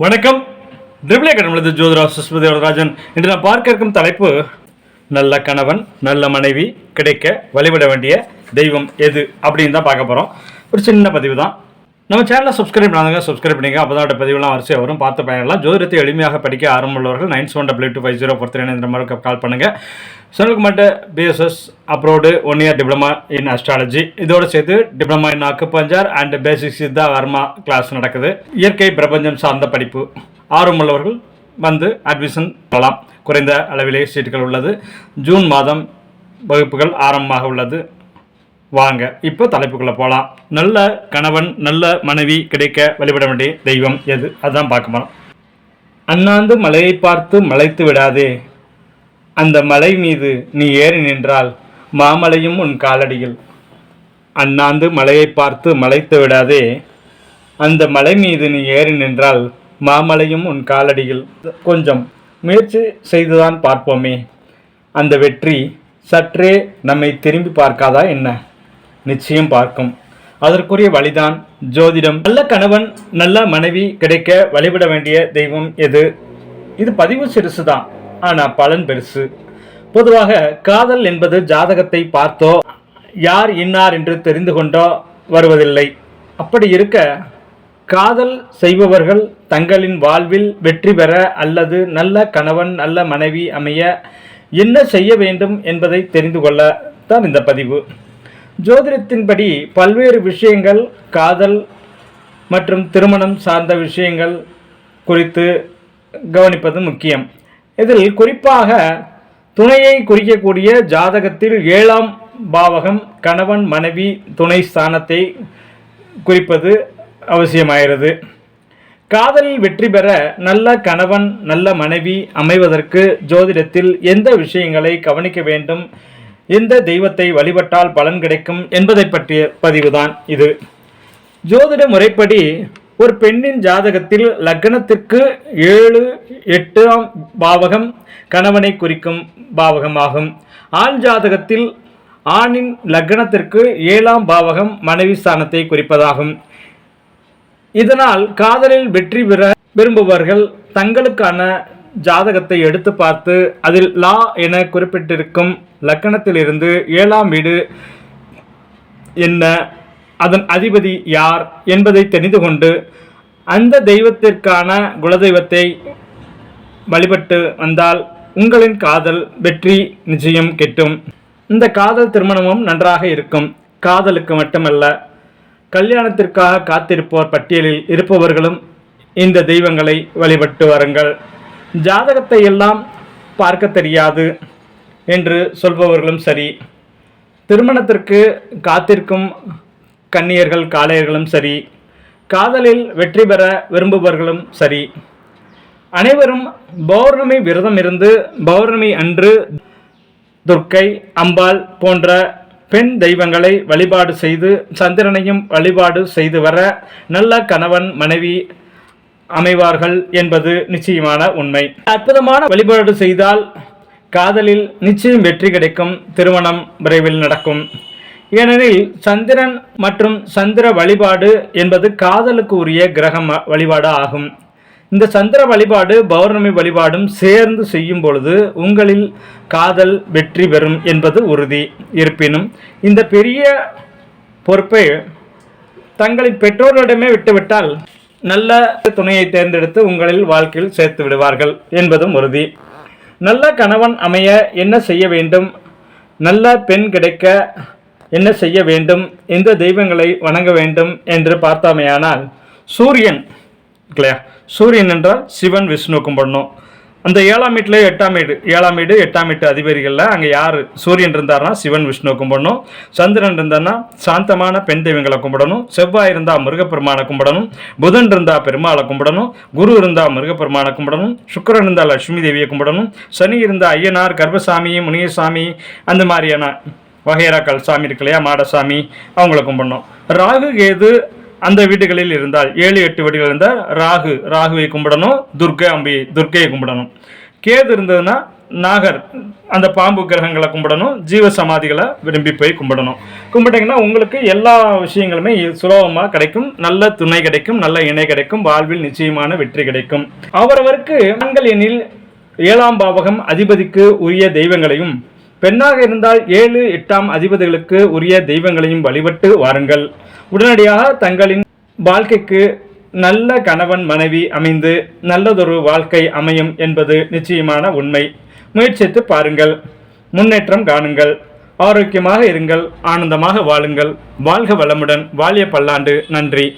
வணக்கம். டிரிபிளே கடமலது ஜோதிரா சுஸ்மதி ராஜன் இன்று நான் பார்க்க இருக்கும் தலைப்பு நல்ல கணவன் நல்ல மனைவி கிடைக்க வழிபட வேண்டிய தெய்வம் எது அப்படின்னு தான் பார்க்க போகிறோம் ஒரு சின்ன பதிவு தான். நம்ம சேனலை சப்ஸ்கிரைப் பண்ணாங்க சப்ஸ்கிரைப் பண்ணிங்க அப்போ தான் பதிவுலாம் வரிசையாக வரும். பார்த்து பயனலாம் ஜோதிடத்தை எளிமையாக படிக்க ஆரம்பமுள்ளவர்கள் nine seven double two five zero four three இந்த மாதிரி கால் பண்ணுங்கள் சொன்னதுக்கு மட்டும் BSS approved one year diploma in astrology இதோடு சேர்த்து diploma in acupuncture and basic Siddha Varma class நடக்குது. இயற்கை பிரபஞ்சம் சார்ந்த படிப்பு. ஆர்வமுள்ளவர்கள் வந்து அட்மிஷன் பெறலாம். குறைந்த அளவிலே சீட்டுகள் உள்ளது. ஜூன் மாதம் வகுப்புகள் ஆரம்பமாக உள்ளது. வாங்க இப்போ தலைப்புக்குள்ளே போகலாம் நல்ல கணவன் நல்ல மனைவி கிடைக்க வழிபட வேண்டிய தெய்வம் எது? அதுதான் பார்க்க போகிறோம் அண்ணாந்து மலையை பார்த்து மலைத்து விடாதே. அந்த மலை மீது நீ ஏறி நின்றால் மாமலையும் உன் காலடியில். அண்ணாந்து மலையை பார்த்து மலைத்து விடாதே. அந்த மலை மீது நீ ஏறி நின்றால் மாமலையும் உன் காலடியில். கொஞ்சம் முயற்சி செய்துதான் பார்ப்போமே. அந்த வெற்றி சற்றே நம்மை திரும்பி பார்க்காதா என்ன? நிச்சயம் பார்க்கும். அதற்குரிய வழிதான் ஜோதிடம். நல்ல கணவன் நல்ல மனைவி கிடைக்க வழிபட வேண்டிய தெய்வம் எது? இது பதிவு சிறுசு தான் ஆனால் பலன் பெருசு. பொதுவாக காதல் என்பது ஜாதகத்தை பார்த்தோ யார் இன்னார் என்று தெரிந்து கொண்டோ வருவதில்லை. அப்படி இருக்க காதல் செய்பவர்கள் தங்களின் வாழ்வில் வெற்றி பெற அல்லது நல்ல கணவன் நல்ல மனைவி அமைய என்ன செய்ய வேண்டும் என்பதை தெரிந்து கொள்ள தான் இந்த பதிவு. ஜோதிடத்தின்படி பல்வேறு விஷயங்கள் காதல் மற்றும் திருமணம் சார்ந்த விஷயங்கள் குறித்து கவனிப்பது முக்கியம். இதில் குறிப்பாக துணையை குறிக்கக்கூடிய ஜாதகத்தில் ஏழாம் பாவகம் கணவன் மனைவி துணை ஸ்தானத்தை குறிப்பது அவசியமாகிறது. காதலில் வெற்றி பெற நல்ல கணவன் நல்ல மனைவி அமைவதற்கு ஜோதிடத்தில் எந்த விஷயங்களை கவனிக்க வேண்டும் எந்த தெய்வத்தை வழிபட்டால் பலன் கிடைக்கும் என்பதை பற்றிய பதிவுதான் இது. ஜோதிட முறைப்படி ஒரு பெண்ணின் ஜாதகத்தில் லக்னத்திற்கு ஏழு எட்டாம் பாவகம் கணவனை குறிக்கும் பாவகமாகும். ஆண் ஜாதகத்தில் ஆணின் லக்னத்திற்கு ஏழாம் பாவகம் மனைவி ஸ்தானத்தை குறிப்பதாகும். இதனால் காதலில் வெற்றி பெற விரும்புபவர்கள் தங்களுக்கான ஜாதகத்தை எடுத்து பார்த்து அதில் லா என குறிப்பிட்டிருக்கும் லக்கணத்திலிருந்து ஏழாம் வீடு என்ன அதன் அதிபதி யார் என்பதை தெரிந்து கொண்டு அந்த தெய்வத்திற்கான குலதெய்வத்தை வழிபட்டு வந்தால் உங்களின் காதல் வெற்றி நிச்சயம் கிட்டும். இந்த காதல் திருமணமும் நன்றாக இருக்கும். காதலுக்கு மட்டுமல்ல கல்யாணத்திற்காக காத்திருப்போர் பட்டியலில் இருப்பவர்களும் இந்த தெய்வங்களை வழிபட்டு வாருங்கள். ஜாதகத்தை எல்லாம் பார்க்க தெரியாது என்று சொல்பவர்களும் சரி. திருமணத்திற்கு காத்திருக்கும் கன்னியர்கள் காளையர்களும் சரி. காதலில் வெற்றி பெற விரும்புபவர்களும் சரி. அனைவரும் பௌர்ணமி விரதம் இருந்து பௌர்ணமி அன்று துர்க்கை அம்பாள் போன்ற பெண் தெய்வங்களை வழிபாடு செய்து சந்திரனையும் வழிபாடு செய்து வர நல்ல கணவன் மனைவி அமைவார்கள் என்பது நிச்சயமான உண்மை. அற்புதமான வழிபாடு செய்தால் காதலில் நிச்சயம் வெற்றி கிடைக்கும். திருமணம் விரைவில் நடக்கும். ஏனெனில் சந்திரன் மற்றும் சந்திர வழிபாடு என்பது காதலுக்கு உரிய கிரகம் வழிபாடு ஆகும். இந்த சந்திர வழிபாடு பௌர்ணமி வழிபாடும் சேர்ந்து செய்யும் பொழுது உங்களில் காதல் வெற்றி பெறும் என்பது உறுதி. இருப்பினும் இந்த பெரிய பொறுப்பை தங்களின் பெற்றோர்களிடமே விட்டுவிட்டால் நல்ல துணையை தேர்ந்தெடுத்து உங்களில் வாழ்க்கையில் சேர்த்து விடுவார்கள் என்பதும் உறுதி. நல்ல கணவன் அமைய என்ன செய்ய வேண்டும்? நல்ல பெண் கிடைக்க என்ன செய்ய வேண்டும்? எந்த தெய்வங்களை வணங்க வேண்டும்? என்று பார்த்தாமையானால் சூரியன் இல்லையா? சூரியன் என்றால் சிவன் விஷ்ணு கும்பிடணும். அந்த ஏழாம் வீட்டில் எட்டாம் வீடு ஏழாம் வீடு எட்டாம் வீட்டு அதிபதிகளில் அங்கே யார்? சூரியன் இருந்தார்னா சிவன் விஷ்ணு கும்பிடணும். சந்திரன் இருந்தார்னா சாந்தமான பெண் தெய்வங்களை கும்பிடணும். செவ்வாய் இருந்தால் முருகப்பெருமானை கும்பிடணும். புதன் இருந்தால் பெருமாளை கும்பிடணும். குரு இருந்தால் முருகப்பெருமானை கும்பிடணும். சுக்கரன் இருந்தால் லட்சுமி தேவியை கும்பிடணும். சனி இருந்தால் ஐயனார் கர்ப்பசாமி முனியசாமி அந்த மாதிரியான வகையராக்கள் சாமி இருக்கு இல்லையா மாடசாமி அவங்கள கும்பிடணும். ராகு கேது அந்த வீடுகளில் இருந்தால் ஏழு எட்டு வீடுகள் இருந்தால் ராகு ராகுவை கும்பிடணும் துர்கை அம்பியை துர்க்கையை கும்பிடணும். கேது இருந்ததுன்னா நாகர் அந்த பாம்பு கிரகங்களை கும்பிடணும் ஜீவ சமாதிகளை விரும்பி போய் கும்பிடணும். கும்பிட்டிங்கன்னா உங்களுக்கு எல்லா விஷயங்களுமே சுலபமாக கிடைக்கும் நல்ல துணை கிடைக்கும் நல்ல இணை கிடைக்கும் வாழ்வில் நிச்சயமான வெற்றி கிடைக்கும். அவரவருக்கு ஆண்கள் எண்ணில் ஏழாம் பாவகம் அதிபதிக்கு உரிய தெய்வங்களையும் பெண்ணாக இருந்தால் ஏழு எட்டாம் அதிபதிகளுக்கு உரிய தெய்வங்களையும் வழிபட்டு வாருங்கள். உடனடியாக தங்களின் வாழ்க்கைக்கு நல்ல கணவன் மனைவி அமைந்து நல்லதொரு வாழ்க்கை அமையும் என்பது நிச்சயமான உண்மை. முயற்சித்து பாருங்கள். முன்னேற்றம் காணுங்கள். ஆரோக்கியமாக இருங்கள். ஆனந்தமாக வாழுங்கள். வாழ்க வளமுடன். வாழிய பல்லாண்டு. நன்றி.